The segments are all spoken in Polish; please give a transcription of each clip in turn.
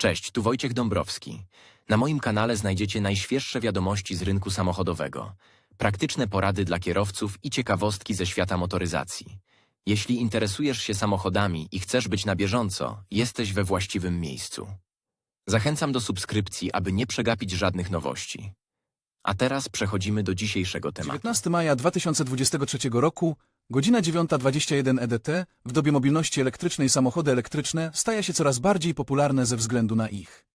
Cześć, tu Wojciech Dąbrowski. Na moim kanale znajdziecie najświeższe wiadomości z rynku samochodowego, praktyczne porady dla kierowców i ciekawostki ze świata motoryzacji. Jeśli interesujesz się samochodami i chcesz być na bieżąco, jesteś we właściwym miejscu. Zachęcam do subskrypcji, aby nie przegapić żadnych nowości. A teraz przechodzimy do dzisiejszego tematu. 19 maja 2023 roku, godzina 9.21 EDT, w dobie mobilności elektrycznej samochody elektryczne staje się coraz bardziej popularne ze względu na ich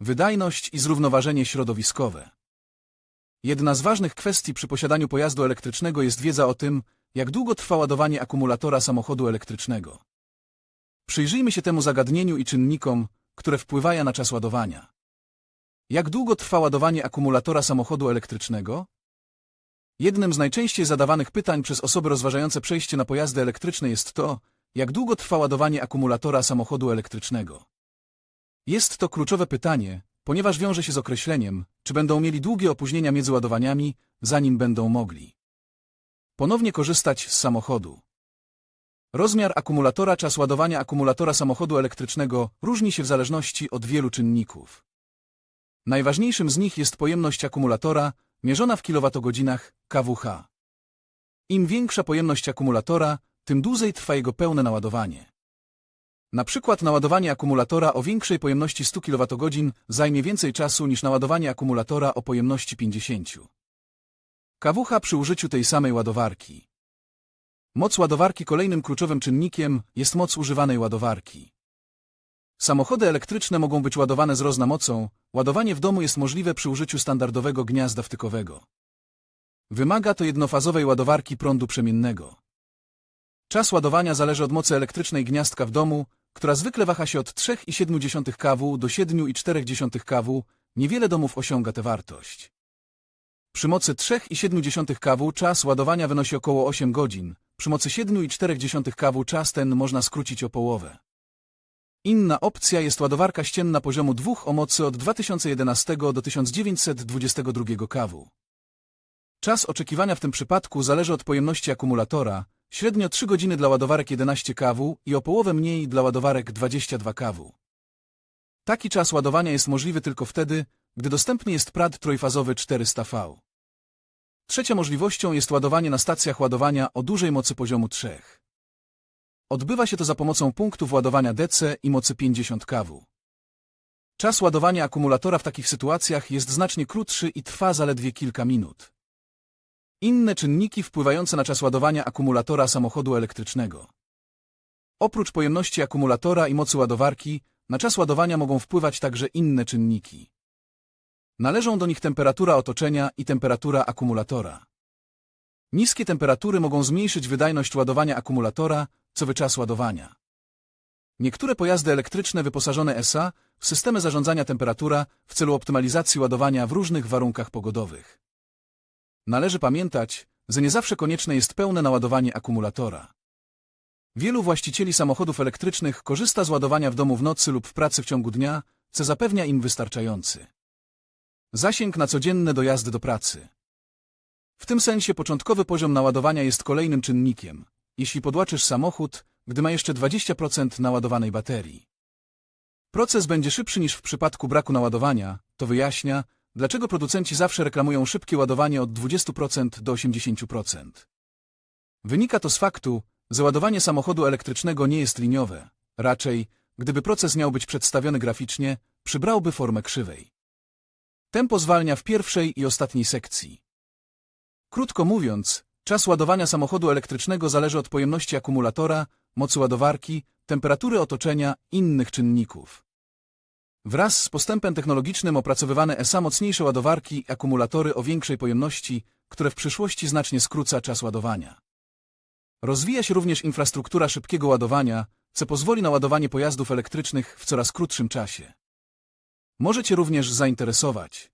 wydajność i zrównoważenie środowiskowe. Jedna z ważnych kwestii przy posiadaniu pojazdu elektrycznego jest wiedza o tym, jak długo trwa ładowanie akumulatora samochodu elektrycznego. Przyjrzyjmy się temu zagadnieniu i czynnikom, które wpływają na czas ładowania. Jak długo trwa ładowanie akumulatora samochodu elektrycznego? Jednym z najczęściej zadawanych pytań przez osoby rozważające przejście na pojazdy elektryczne jest to, jak długo trwa ładowanie akumulatora samochodu elektrycznego. Jest to kluczowe pytanie, ponieważ wiąże się z określeniem, czy będą mieli długie opóźnienia między ładowaniami, zanim będą mogli ponownie korzystać z samochodu. Rozmiar akumulatora, czas ładowania akumulatora samochodu elektrycznego różni się w zależności od wielu czynników. Najważniejszym z nich jest pojemność akumulatora, mierzona w kilowatogodzinach kWh. Im większa pojemność akumulatora, tym dłużej trwa jego pełne naładowanie. Na przykład naładowanie akumulatora o większej pojemności 100 kWh zajmie więcej czasu niż naładowanie akumulatora o pojemności 50 kWh przy użyciu tej samej ładowarki. Moc ładowarki kolejnym kluczowym czynnikiem jest moc używanej ładowarki. Samochody elektryczne mogą być ładowane z rozna mocą, ładowanie w domu jest możliwe przy użyciu standardowego gniazda wtykowego. Wymaga to jednofazowej ładowarki prądu przemiennego. Czas ładowania zależy od mocy elektrycznej gniazdka w domu, która zwykle waha się od 3,7 kW do 7,4 kW, niewiele domów osiąga tę wartość. Przy mocy 3,7 kW czas ładowania wynosi około 8 godzin, przy mocy 7,4 kW czas ten można skrócić o połowę. Inna opcja jest ładowarka ścienna poziomu 2 o mocy od 2011 do 1922 kW. Czas oczekiwania w tym przypadku zależy od pojemności akumulatora, średnio 3 godziny dla ładowarek 11 kW i o połowę mniej dla ładowarek 22 kW. Taki czas ładowania jest możliwy tylko wtedy, gdy dostępny jest prad trójfazowy 400V. Trzecią możliwością jest ładowanie na stacjach ładowania o dużej mocy poziomu 3. Odbywa się to za pomocą punktów ładowania DC i mocy 50 kW. Czas ładowania akumulatora w takich sytuacjach jest znacznie krótszy i trwa zaledwie kilka minut. Inne czynniki wpływające na czas ładowania akumulatora samochodu elektrycznego. Oprócz pojemności akumulatora i mocy ładowarki, na czas ładowania mogą wpływać także inne czynniki. Należą do nich temperatura otoczenia i temperatura akumulatora. Niskie temperatury mogą zmniejszyć wydajność ładowania akumulatora, co wy czas ładowania. Niektóre pojazdy elektryczne wyposażone SA w systemy zarządzania temperatura w celu optymalizacji ładowania w różnych warunkach pogodowych. Należy pamiętać, że nie zawsze konieczne jest pełne naładowanie akumulatora. Wielu właścicieli samochodów elektrycznych korzysta z ładowania w domu w nocy lub w pracy w ciągu dnia, co zapewnia im wystarczający zasięg na codzienne dojazdy do pracy. W tym sensie początkowy poziom naładowania jest kolejnym czynnikiem, jeśli podłaczysz samochód, gdy ma jeszcze 20% naładowanej baterii. Proces będzie szybszy niż w przypadku braku naładowania, to wyjaśnia, dlaczego producenci zawsze reklamują szybkie ładowanie od 20% do 80%. Wynika to z faktu, że ładowanie samochodu elektrycznego nie jest liniowe, raczej, gdyby proces miał być przedstawiony graficznie, przybrałby formę krzywej. Tempo zwalnia w pierwszej i ostatniej sekcji. Krótko mówiąc, czas ładowania samochodu elektrycznego zależy od pojemności akumulatora, mocy ładowarki, temperatury otoczenia innych czynników. Wraz z postępem technologicznym opracowywane ESA mocniejsze ładowarki i akumulatory o większej pojemności, które w przyszłości znacznie skróca czas ładowania. Rozwija się również infrastruktura szybkiego ładowania, co pozwoli na ładowanie pojazdów elektrycznych w coraz krótszym czasie. Może Cię również zainteresować.